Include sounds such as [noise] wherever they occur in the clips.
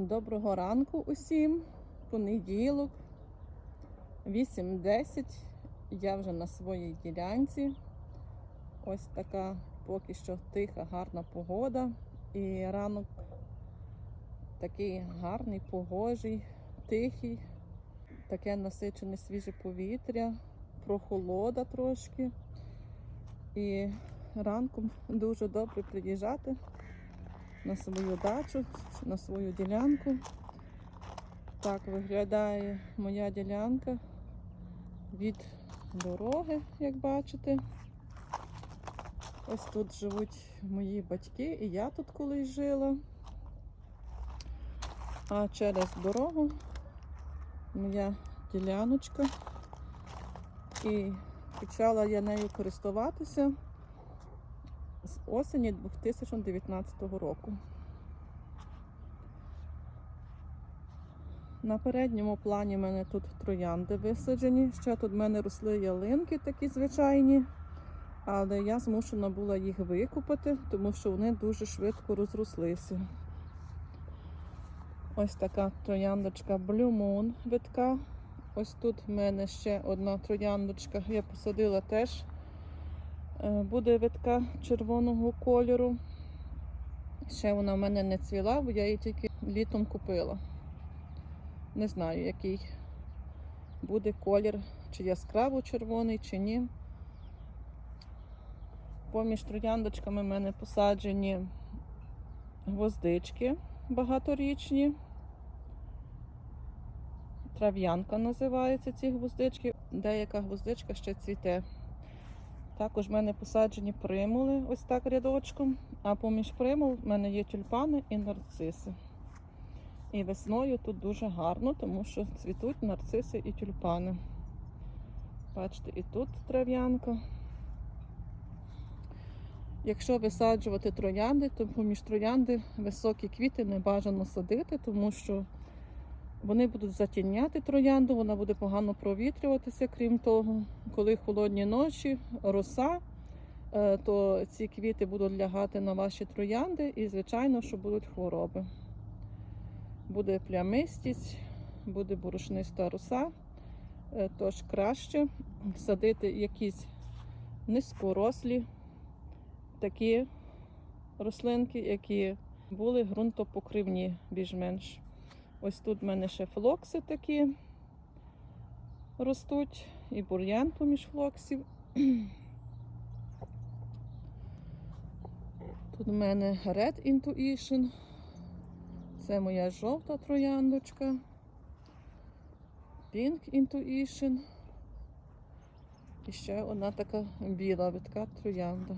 Доброго ранку усім. Понеділок, 8.10. Я вже на своїй ділянці. Ось така поки що тиха, гарна погода. І ранок такий гарний, погожий, тихий, таке насичене свіже повітря, прохолода трошки. І ранком дуже добре приїжджати на свою дачу, на свою ділянку. Так виглядає моя ділянка від дороги, як бачите. Ось тут живуть мої батьки, і я тут колись жила. А через дорогу моя діляночка. І почала я нею користуватися осені 2019 року. На передньому плані в мене тут троянди висаджені. Ще тут в мене росли ялинки такі звичайні, але я змушена була їх викупити, тому що вони дуже швидко розрослися. Ось така трояндочка Blue витка. Ось тут в мене ще одна трояндочка. Я посадила теж. Е, Буде витка червоного кольору. Ще вона в мене не цвіла, бо я її тільки літом купила. Не знаю, який буде колір, чи яскраво червоний, чи ні. Поміж трояндочками в мене посаджені гвоздички багаторічні. Трав'янка називається ці гвоздички. Деяка гвоздичка ще цвіте. Також в мене посаджені примули ось так рядочком, а поміж примул в мене є тюльпани і нарциси. І весною тут дуже гарно, тому що цвітуть нарциси і тюльпани. Бачите, і тут трав'янка. Якщо висаджувати троянди, то поміж троянди високі квіти не бажано садити, тому що вони будуть затіняти троянду, вона буде погано провітрюватися, крім того, коли холодні ночі, роса, е, то ці квіти будуть лягати на ваші троянди і, звичайно, що будуть хвороби. Буде плямистість, буде борошниста роса, е, тож краще садити якісь низькорослі такі рослинки, які були ґрунтопокривні більш-менш. Ось тут в мене ще флокси такі ростуть, і бур'ян поміж флоксів. [clears throat] Тут в мене Red Intuition. Це моя жовта трояндочка. Pink Intuition. І ще одна така біла витка троянда.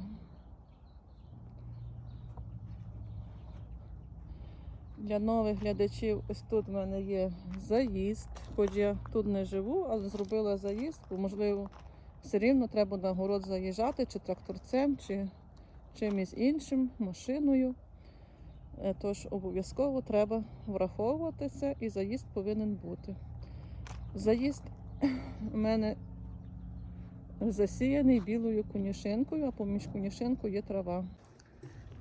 Для нових глядачів ось тут в мене є заїзд. Хоч я тут не живу, але зробила заїзд, бо можливо все рівно треба на город заїжджати, чи тракторцем, чи чимось іншим, машиною. Е, Тож обов'язково треба враховувати це і заїзд повинен бути. Заїзд [clears throat] у мене засіяний білою конюшинкою, а поміж конюшинкою є трава.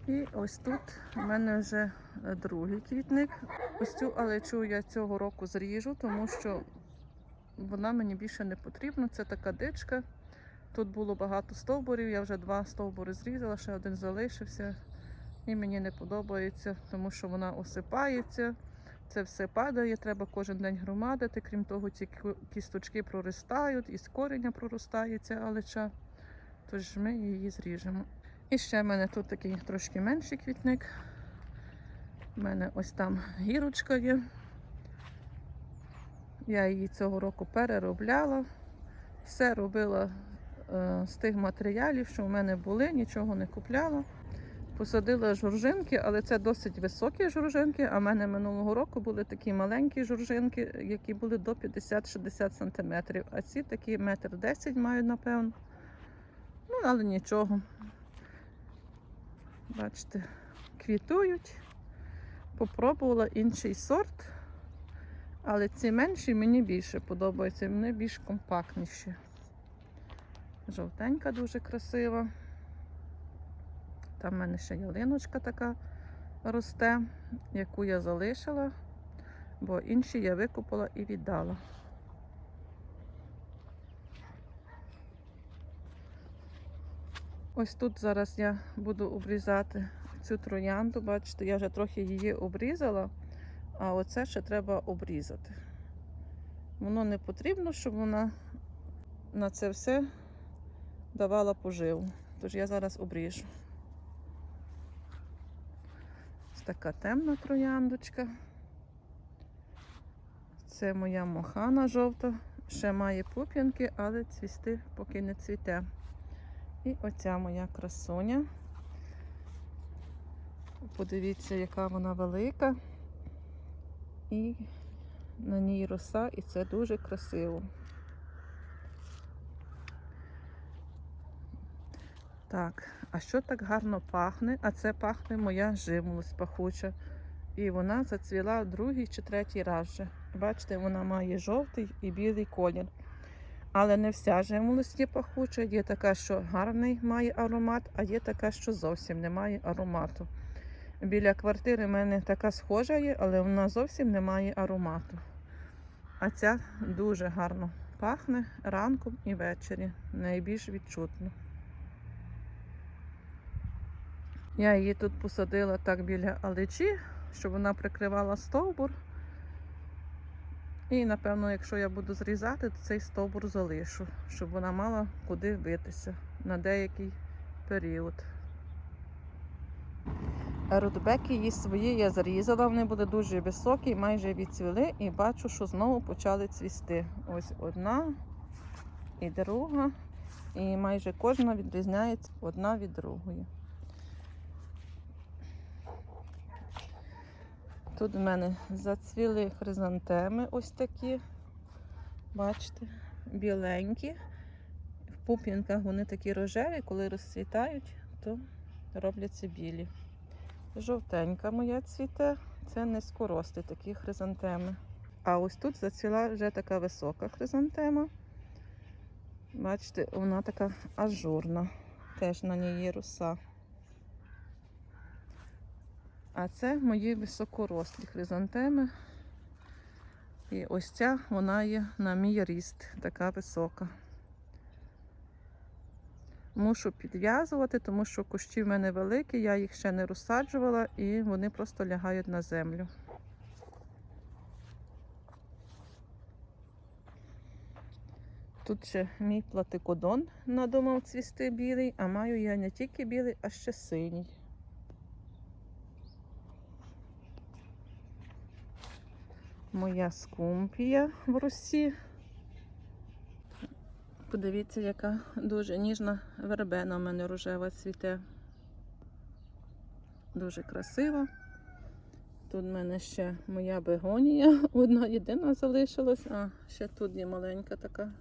І ось тут у мене вже е, другий квітник. Ось цю алечу я цього року зріжу, тому що вона мені більше не потрібна. Це така дичка. Тут було багато стовбурів, я вже два стовбури зрізала, ще один залишився. І мені не подобається, тому що вона осипається. Це все падає, треба кожен день громадити. Крім того, ці кісточки проростають, і з кореня проростає ця алеча. Тож ми її зріжемо. І ще в мене тут такий трошки менший квітник. У мене ось там гірочка є. Я її цього року переробляла. Все робила е, з тих матеріалів, що в мене були, нічого не купляла. Посадила журжинки, але це досить високі журжинки. А в мене минулого року були такі маленькі журжинки, які були до 50-60 см. А ці такі метр 10 мають, напевно. Ну, але нічого. Бачите, квітують. Попробувала інший сорт, але ці менші мені більше подобаються, вони більш компактніші. Жовтенька дуже красива. Там в мене ще ялиночка така росте, яку я залишила. бо інші я викупила і віддала. Ось тут зараз я буду обрізати цю троянду. Бачите, я вже трохи її обрізала, а оце ще треба обрізати. Воно не потрібно, щоб вона на це все давала поживу. Тож я зараз обріжу. Ось така темна трояндочка. Це моя мохана жовта. Ще має пуп'янки, але цвісти поки не цвіте. І оця моя красуня. Подивіться, яка вона велика. І на ній роса, і це дуже красиво. Так, а що так гарно пахне? А це пахне моя жимолость пахуча. І вона зацвіла другий чи третій раз вже. Бачите, вона має жовтий і білий колір. Але не вся жимолость є пахуча. Є така, що гарний має аромат, а є така, що зовсім не має аромату. Біля квартири в мене така схожа є, але вона зовсім не має аромату. А ця дуже гарно пахне ранком і ввечері. Найбільш відчутно. Я її тут посадила так біля алечі, щоб вона прикривала стовбур. І, напевно, якщо я буду зрізати, то цей стовбур залишу, щоб вона мала куди битися на деякий період. Рудбеки її свої я зрізала, вони були дуже високі, майже відцвіли, і бачу, що знову почали цвісти. Ось одна і друга, і майже кожна відрізняється одна від другої. Тут в мене зацвіли хризантеми ось такі. Бачите, біленькі. В пуп'янках вони такі рожеві, коли розцвітають, то робляться білі. Жовтенька моя цвіте, це низькорості такі хризантеми. А ось тут зацвіла вже така висока хризантема. Бачите, вона така ажурна, теж на ній є роса. А це мої високорослі хризантеми. І ось ця вона є на мій ріст, така висока. Мушу підв'язувати, тому що кущі в мене великі, я їх ще не розсаджувала і вони просто лягають на землю. Тут ще мій платикодон надумав цвісти білий, а маю я не тільки білий, а ще синій. Моя скумпія в росі. Подивіться, яка дуже ніжна вербена у мене рожева цвіте. Дуже красива. Тут в мене ще моя бегонія. [laughs] Одна єдина залишилась, а ще тут є маленька така.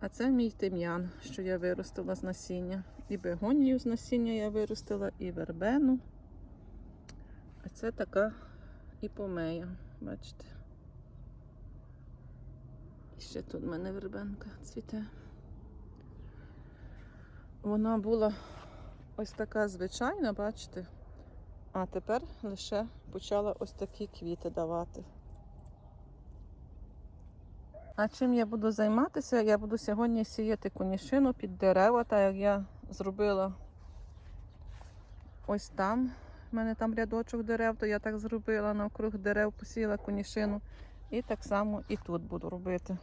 А це мій тим'ян, що я виростила з насіння. І бегонію з насіння я виростила, і вербену. А це така іпомея, бачите. І ще тут в мене вербенка цвіте. Вона була ось така звичайна, бачите, а тепер лише почала ось такі квіти давати. А чим я буду займатися? Я буду сьогодні сіяти конішину під дерева, так як я зробила ось там. У мене там рядочок дерев, то я так зробила навкруг дерев, посіяла конішину. І так само і тут буду робити.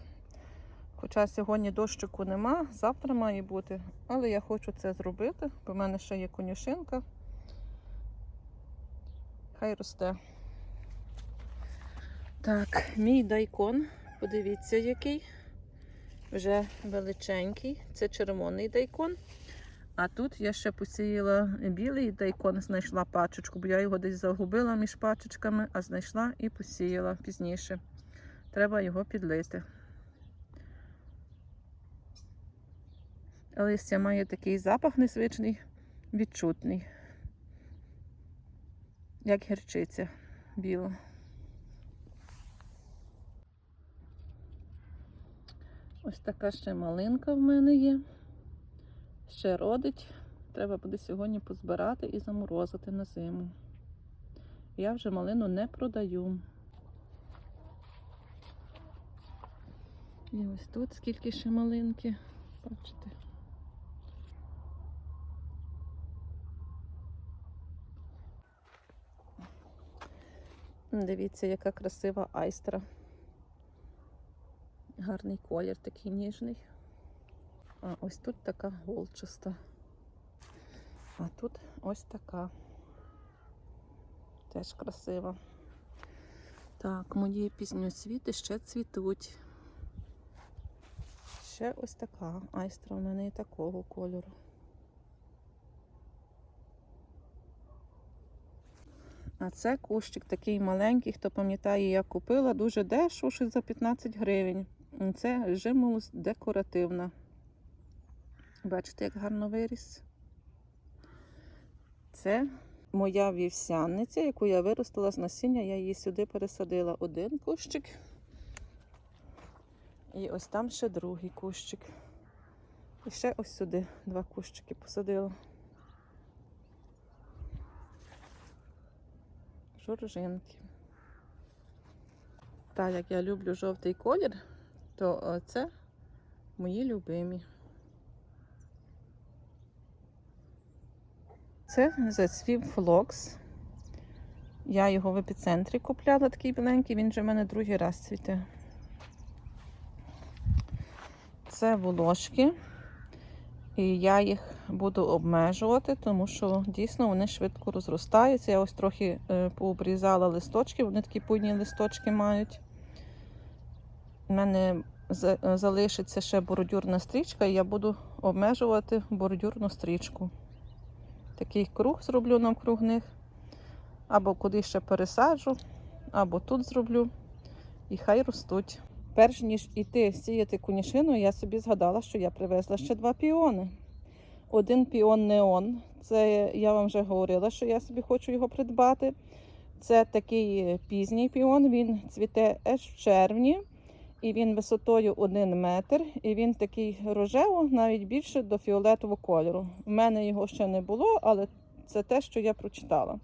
Хоча сьогодні дощику нема, завтра має бути, але я хочу це зробити, бо в мене ще є конюшинка. Хай росте. Так, мій дайкон, подивіться, який. Вже величенький. Це червоний дайкон. А тут я ще посіяла білий дайкон, знайшла пачечку, бо я його десь загубила між пачечками, а знайшла і посіяла пізніше. Треба його підлити. Листя має такий запах незвичний, відчутний, як гірчиця біла. Ось така ще малинка в мене є ще родить, треба буде сьогодні позбирати і заморозити на зиму. Я вже малину не продаю. І ось тут скільки ще малинки, бачите. Дивіться, яка красива айстра. Гарний колір такий ніжний. А ось тут така голчаста. А тут ось така. Теж красива. Так, мої пізньоцвіти ще цвітуть. Ще ось така айстра в мене і такого кольору. А це кущик такий маленький, хто пам'ятає, я купила дуже дешево, щось за 15 гривень. Це жимолость декоративна. Бачите, як гарно виріс. Це моя вівсяниця, яку я виростила з насіння, я її сюди пересадила один кущик. І ось там ще другий кущик. І ще ось сюди два кущики посадила. Жоржинки. Так як я люблю жовтий колір, то е, це мої любимі. Це зацвів флокс. Я його в епіцентрі купляла, такий біленький, він вже в мене другий раз цвіте. Це волошки. І я їх буду обмежувати, тому що дійсно вони швидко розростаються. Я ось трохи е, пообрізала листочки, вони такі пудні листочки мають. У мене за- залишиться ще бордюрна стрічка, і я буду обмежувати бордюрну стрічку. Такий круг зроблю навкруг. Або куди ще пересаджу, або тут зроблю. І хай ростуть. Перш ніж іти сіяти конішину, я собі згадала, що я привезла ще два піони. Один піон неон. Це я вам вже говорила, що я собі хочу його придбати. Це такий пізній піон, він цвіте аж в червні, і він висотою 1 метр, і він такий рожево, навіть більше до фіолетового кольору. У мене його ще не було, але це те, що я прочитала.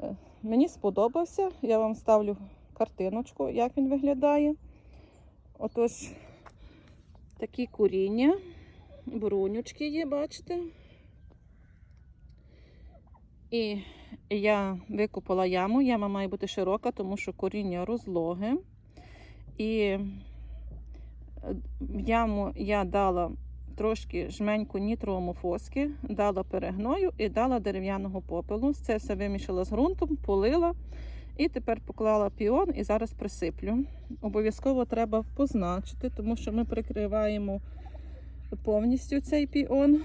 Е, Мені сподобався. Я вам ставлю картиночку, як він виглядає. Отож, такі коріння, брунючки є, бачите. І я викопала яму. Яма має бути широка, тому що коріння розлоге. І е, яму я дала трошки жменьку нітровому фоски, дала перегною і дала дерев'яного попелу. Це все вимішала з ґрунтом, полила. І тепер поклала піон і зараз присиплю. Обов'язково треба позначити, тому що ми прикриваємо повністю цей піон.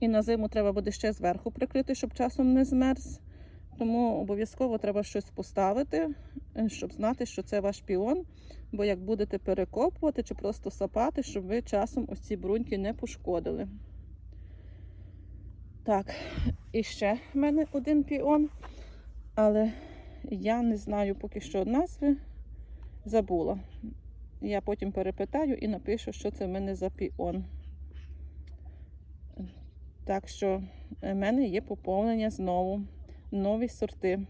І на зиму треба буде ще зверху прикрити, щоб часом не змерз. Тому обов'язково треба щось поставити, е, щоб знати, що це ваш піон. Бо як будете перекопувати чи просто сапати, щоб ви часом ось ці бруньки не пошкодили. Так, і ще в мене один піон, але я не знаю поки що назви, забула. Я потім перепитаю і напишу, що це в мене за піон. Так що в мене є поповнення знову, нові сорти.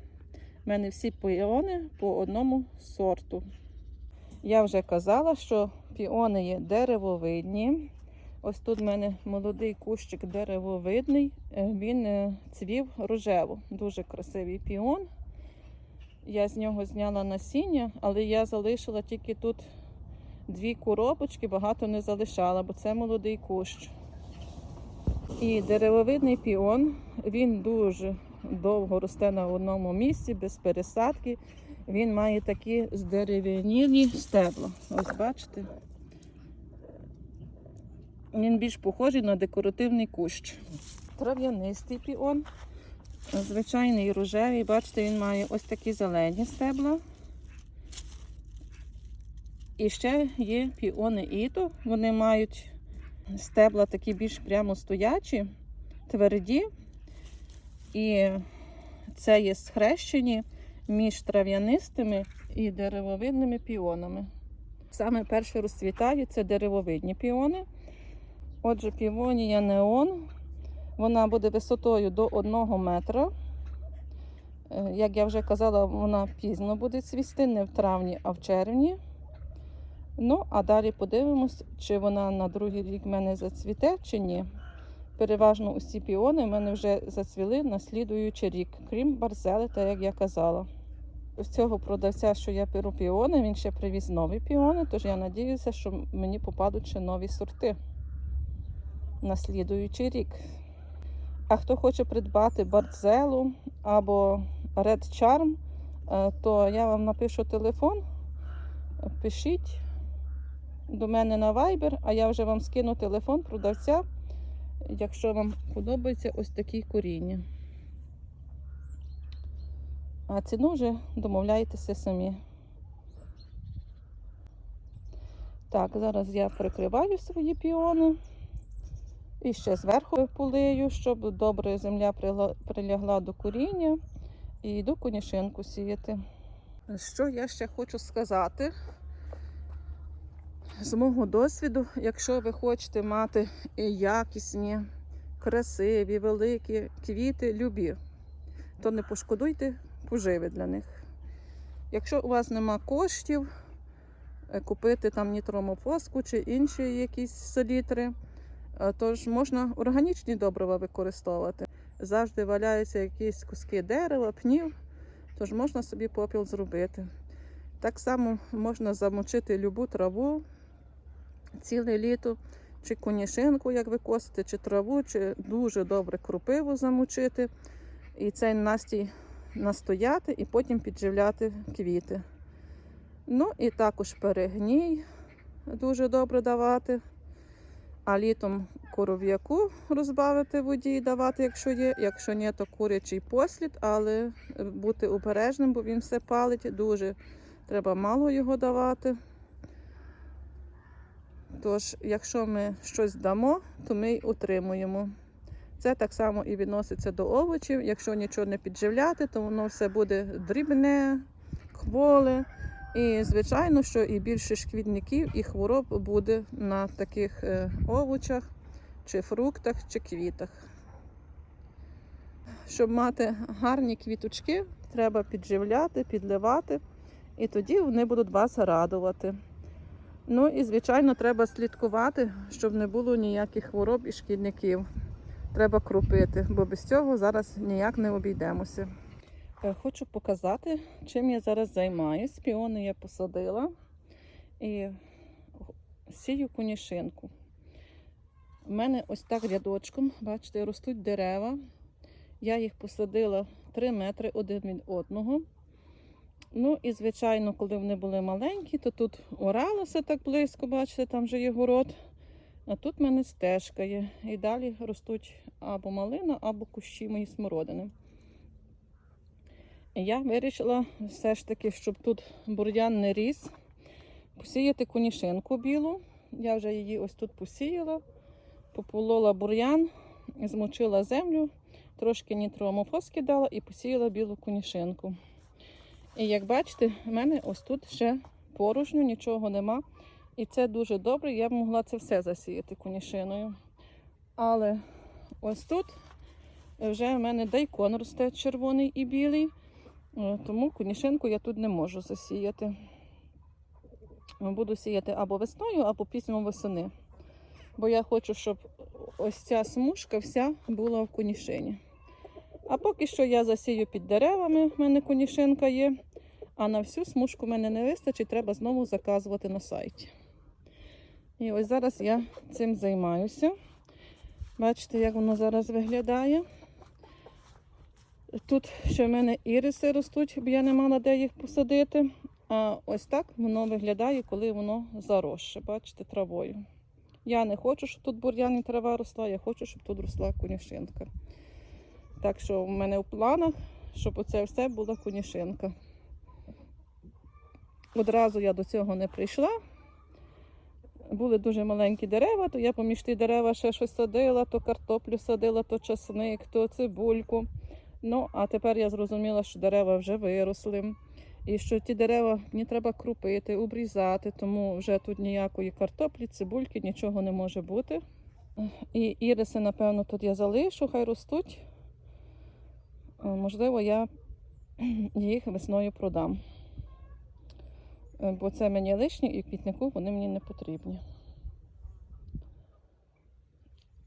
У мене всі піони по одному сорту. Я вже казала, що піони є деревовидні. Ось тут в мене молодий кущик деревовидний. Е, Він е, цвів рожево. Дуже красивий піон. Я з нього зняла насіння, але я залишила тільки тут дві коробочки, багато не залишала, бо це молодий кущ. І деревовидний піон, він дуже довго росте на одному місці, без пересадки. Він має такі здерев'янілі стебла. Ось бачите. Він більш похожий на декоративний кущ. Трав'янистий піон. Звичайний рожевий, бачите, він має ось такі зелені стебла. І ще є піони іто. Вони мають стебла такі більш прямо стоячі, тверді. І це є схрещені між трав'янистими і деревовидними піонами. Саме перше розцвітають це деревовидні піони. Отже, півонія неон. Вона буде висотою до 1 метра. Е, Як я вже казала, вона пізно буде цвісти, не в травні, а в червні. Ну, а далі подивимось, чи вона на другий рік в мене зацвіте, чи ні. Переважно усі піони в мене вже зацвіли на слідуючий рік, крім барзели, так як я казала. З цього продавця, що я беру піони, він ще привіз нові піони, тож я надіюся, що мені попадуть ще нові сорти на слідуючий рік. А хто хоче придбати барзелу або Red Charm, е, то я вам напишу телефон. Пишіть до мене на Viber, а я вже вам скину телефон продавця, якщо вам подобається ось такі коріння. А ціну вже домовляєтеся самі. Так, зараз я прикриваю свої піони. І ще зверху полию, щоб добре земля прилягла до коріння. І йду конішинку сіяти. Що я ще хочу сказати? З мого досвіду, якщо ви хочете мати якісні, красиві, великі квіти, любі, то не пошкодуйте поживи для них. Якщо у вас нема коштів е, купити там нітромофоску чи інші якісь селітри, е, то ж можна органічні добрива використовувати. Завжди валяються якісь куски дерева, пнів, тож можна собі попіл зробити. Так само можна замочити любу траву ціле літо, чи конішинку, як ви косите, чи траву, чи дуже добре кропиву замочити. І цей настій настояти і потім підживляти квіти. Ну і також перегній дуже добре давати. А літом коров'яку розбавити воді давати, якщо є. Якщо ні, то курячий послід, але бути обережним, бо він все палить. Дуже треба мало його давати. Тож, якщо ми щось дамо, то ми й утримуємо. Це так само і відноситься до овочів. Якщо нічого не підживляти, то воно все буде дрібне, хволе. І, звичайно, що і більше шкідників і хвороб буде на таких е, овочах, чи фруктах, чи квітах. Щоб мати гарні квіточки, треба підживляти, підливати, і тоді вони будуть вас радувати. Ну і, звичайно, треба слідкувати, щоб не було ніяких хвороб і шкідників. Треба крупити, бо без цього зараз ніяк не обійдемося. Е, Хочу показати, чим я зараз займаюсь. Піони я посадила і сію конішинку. У мене ось так рядочком, бачите, ростуть дерева. Я їх посадила 3 метри один від одного. Ну і, звичайно, коли вони були маленькі, то тут оралося так близько, бачите, там вже є город. А тут в мене стежка є. І далі ростуть або малина, або кущі мої смородини. Я вирішила все ж таки, щоб тут бур'ян не ріс, посіяти конішинку білу. Я вже її ось тут посіяла, пополола бур'ян, змочила землю, трошки нітроамофос кидала і посіяла білу конішинку. І як бачите, в мене ось тут ще порожньо, нічого нема. І це дуже добре, я б могла це все засіяти конішиною. Але ось тут вже в мене дайкон росте червоний і білий, е, тому конішинку я тут не можу засіяти. Буду сіяти або весною, або пізньо восени. Бо я хочу, щоб ось ця смужка вся була в конішині. А поки що я засію під деревами, в мене конішинка є. А на всю смужку в мене не вистачить, треба знову заказувати на сайті. І ось зараз я цим займаюся. Бачите, як воно зараз виглядає. Тут ще в мене іриси ростуть, бо я не мала де їх посадити. А ось так воно виглядає, коли воно заросше, бачите, травою. Я не хочу, щоб тут бур'ян і трава росла, я хочу, щоб тут росла конюшинка. Так що в мене в планах, щоб оце все була конюшинка. Одразу я до цього не прийшла. Були дуже маленькі дерева, то я поміж ті дерева ще щось садила, то картоплю садила, то часник, то цибульку. Ну, а тепер я зрозуміла, що дерева вже виросли. І що ті дерева мені треба крупити, обрізати, тому вже тут ніякої картоплі, цибульки, нічого не може бути. І іриси, напевно, тут я залишу, хай ростуть. Е, Можливо, я їх весною продам. Е, Бо це мені лишні і квітнику вони мені не потрібні.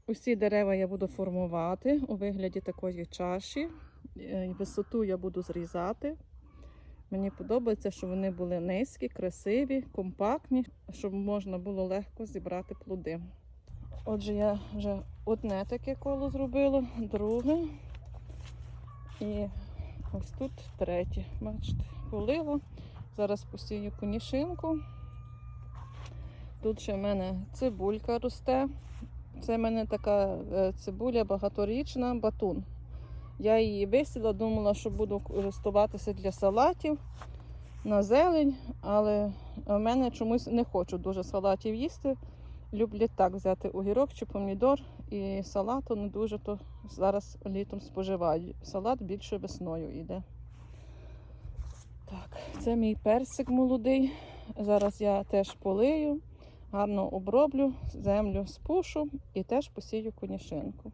Усі дерева я буду формувати у вигляді такої чаші. Е, Висоту я буду зрізати. Мені подобається, щоб вони були низькі, красиві, компактні, щоб можна було легко зібрати плоди. Отже, я вже одне таке коло зробила, друге. І ось тут третє. Бачите, полила. Зараз посію конішинку. Тут ще в мене цибулька росте. Це в мене така е, цибуля багаторічна, батун. Я її висіла, думала, що буду користуватися для салатів на зелень, але в мене чомусь не хочу дуже салатів їсти. Люблять так взяти огірок чи помідор і салату не дуже то зараз літом споживаю. Салат більше весною йде. Так, це мій персик молодий. Зараз я теж полию, гарно оброблю, землю спушу і теж посію конішинку.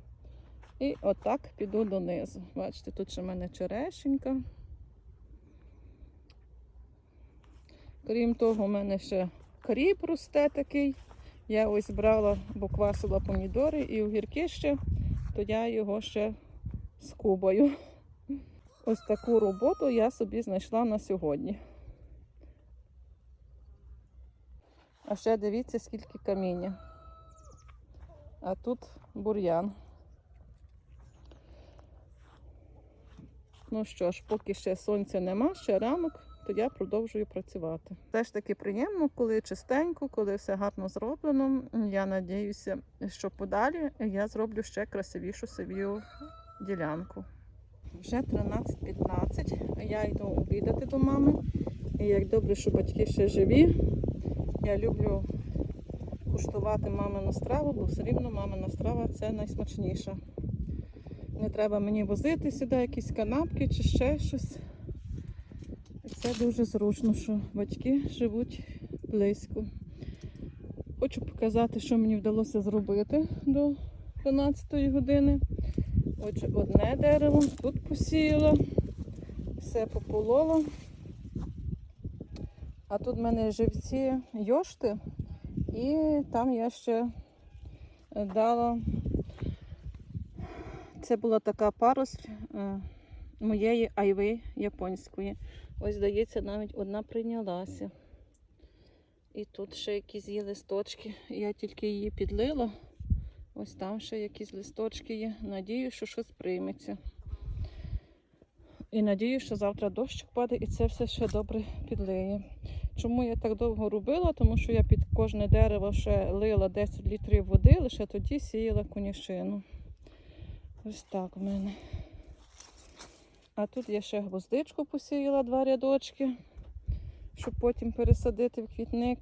І отак піду донизу. Бачите, тут ще в мене черешенька. Крім того, у мене ще кріп росте такий. Я ось брала, бо квасила помідори і огірки ще, то я його ще скубаю. Ось таку роботу я собі знайшла на сьогодні. А ще дивіться, скільки каміння. А тут бур'ян. Ну що ж, поки ще сонця нема, ще ранок, то я продовжую працювати. Теж таки приємно, коли чистенько, коли все гарно зроблено. Я надіюся, що подалі я зроблю ще красивішу свою ділянку. Вже 13.15. Я йду обідати до мами. І як добре, що батьки ще живі. Я люблю куштувати мамину страву, бо все рівно мамина страва це найсмачніша. Не треба мені возити сюди якісь канапки чи ще щось. Це дуже зручно, що батьки живуть близько. Хочу показати, що мені вдалося зробити до 12 години. Отже, одне дерево тут посіяла, все пополола. А тут в мене живці йошти, і там я ще дала. Це була така паросль е, моєї айви японської. Ось, здається, навіть одна прийнялася. І тут ще якісь є листочки. Я тільки її підлила. Ось там ще якісь листочки є. Надію, що щось прийметься. І надію, що завтра дощ паде і це все ще добре підлиє. Чому я так довго робила? Тому що я під кожне дерево ще лила 10 літрів води, лише тоді сіяла конюшину. Ось так в мене. А тут я ще гвоздичку посіяла два рядочки, щоб потім пересадити в квітник.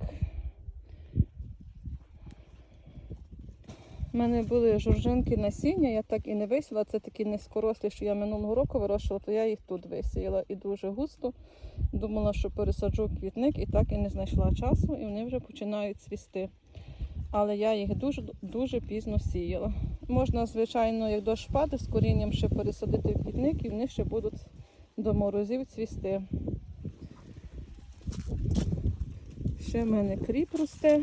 У мене були жоржинки насіння, я так і не висіла. Це такі низькорослі, що я минулого року вирощувала, то я їх тут висіяла і дуже густо. Думала, що пересаджу квітник і так і не знайшла часу, і вони вже починають цвісти. Але я їх дуже дуже пізно сіяла. Можна, звичайно, як дощ паде, з корінням ще пересадити в квітник, і вони ще будуть до морозів цвісти. Ще в мене кріп росте.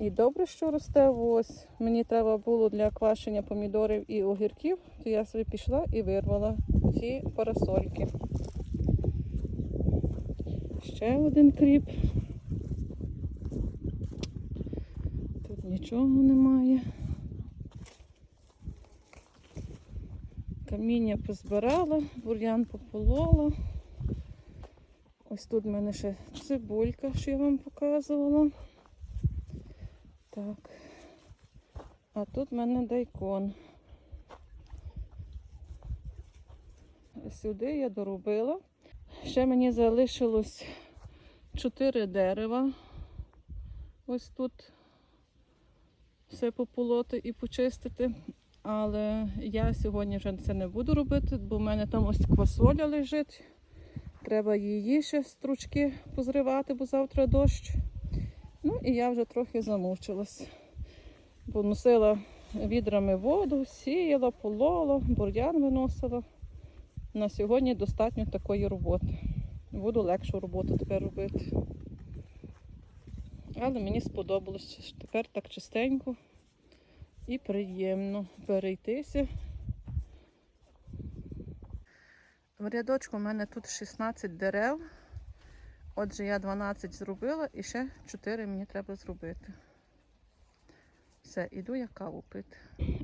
І добре, що росте ось. Мені треба було для квашення помідорів і огірків, то я собі пішла і вирвала ці парасольки. Ще один кріп. Тут нічого немає. Каміння позбирала, бур'ян пополола. Ось тут в мене ще цибулька, що я вам показувала. Так. А тут в мене дайкон. Сюди я доробила. Ще мені залишилось чотири дерева. Ось тут все пополоти і почистити. Але я сьогодні вже це не буду робити, бо в мене там ось квасоля лежить. Треба її ще стручки позривати, бо завтра дощ. Ну і я вже трохи замучилась, бо носила відрами воду, сіяла, полола, бур'ян виносила. На сьогодні достатньо такої роботи. Буду легшу роботу тепер робити. Але мені сподобалось, що тепер так чистенько і приємно перейтися. В рядочку в мене тут 16 дерев. Отже, я 12 зробила і ще 4 мені треба зробити. Все, іду я каву пити.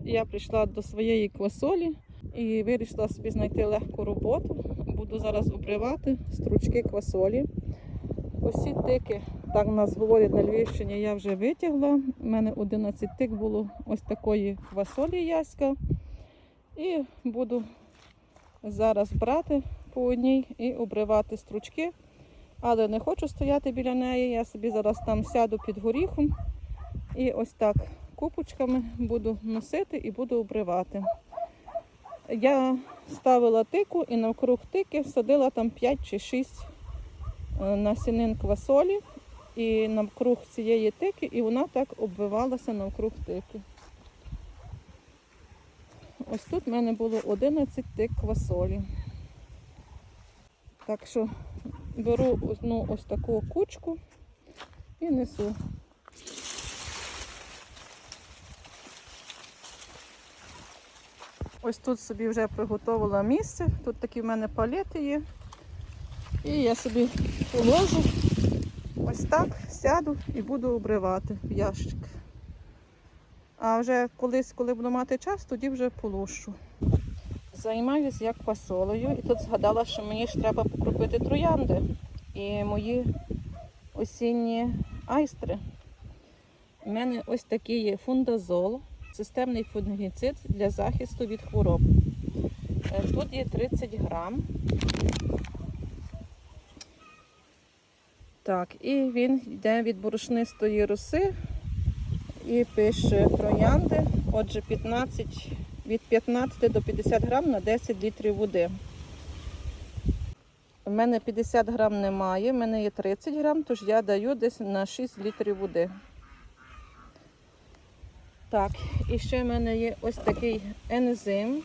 Я прийшла до своєї квасолі і вирішила собі знайти легку роботу. Буду зараз обривати стручки квасолі. Усі тики, так нас говорять на Львівщині, я вже витягла. У мене 11 тик було ось такої квасолі яська. І буду зараз брати по одній і обривати стручки. Але не хочу стояти біля неї. Я собі зараз там сяду під горіхом і ось так купочками буду носити і буду обривати. Я ставила тику і навкруг тики садила там 5 чи 6 е, насінин квасолі. І навкруг цієї тики, і вона так обвивалася навкруг тики. Ось тут в мене було 11 тик квасолі. Так що беру одну ось таку кучку і несу. Ось тут собі вже приготувала місце. Тут такі в мене палети є. І я собі положу ось так, сяду і буду обривати в ящик. А вже колись, коли буду мати час, тоді вже полощу. Займаюся як фасолею і тут згадала, що мені ж треба покропити троянди і мої осінні айстри. У мене ось такий є фундазол, системний фунгіцид для захисту від хвороб. Е, Тут є 30 грам. Так, і він йде від борошнистої роси і пише троянди. Отже, 15, від 15 до 50 грам на 10 літрів води. У мене 50 грам немає, в мене є 30 грам, тож я даю десь на 6 літрів води. Так, і ще в мене є ось такий ензим.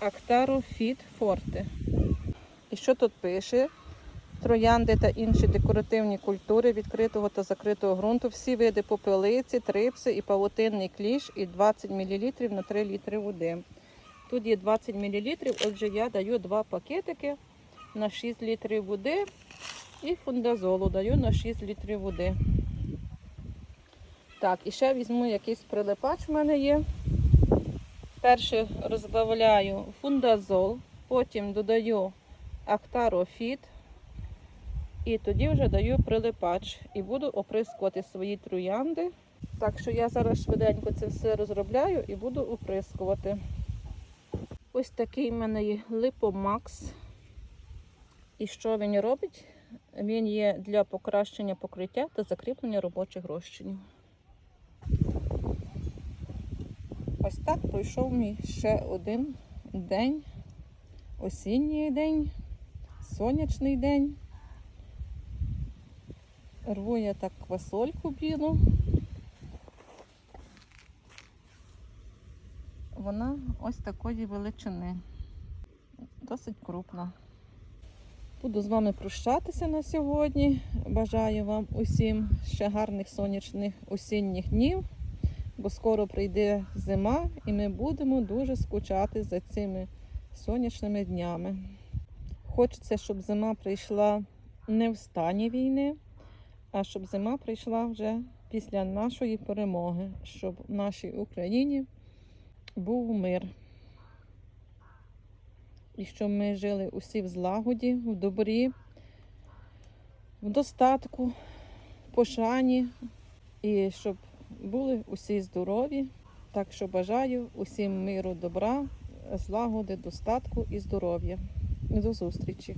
Актаро Фіт Форте. І що тут пише? Троянди та інші декоративні культури відкритого та закритого ґрунту, всі види попелиці, трипси і павутинний кліш і 20 мл на 3 літри води. Тут є 20 мл, отже, я даю два пакетики на 6 літрів води і фундазолу даю на 6 літрів води. Так, і ще візьму якийсь прилипач в мене є. Перше розбавляю фундазол, потім додаю актарофіт. І тоді вже даю прилипач і буду оприскувати свої троянди. Так що я зараз швиденько це все розробляю і буду оприскувати. Ось такий в мене липомакс. І що він робить? Він є для покращення покриття та закріплення робочих розчинів. Ось так пройшов мій ще один день, осінній день, сонячний день. Рву я так квасольку білу. Вона ось такої величини. Досить крупна. Буду з вами прощатися на сьогодні. Бажаю вам усім ще гарних сонячних осінніх днів, бо скоро прийде зима і ми будемо дуже скучати за цими сонячними днями. Хочеться, щоб зима прийшла не в стані війни, а щоб зима прийшла вже після нашої перемоги, щоб в нашій Україні був мир. І щоб ми жили усі в злагоді, в добрі, в достатку, в пошані, і щоб були усі здорові. Так що бажаю усім миру, добра, злагоди, достатку і здоров'я. До зустрічі!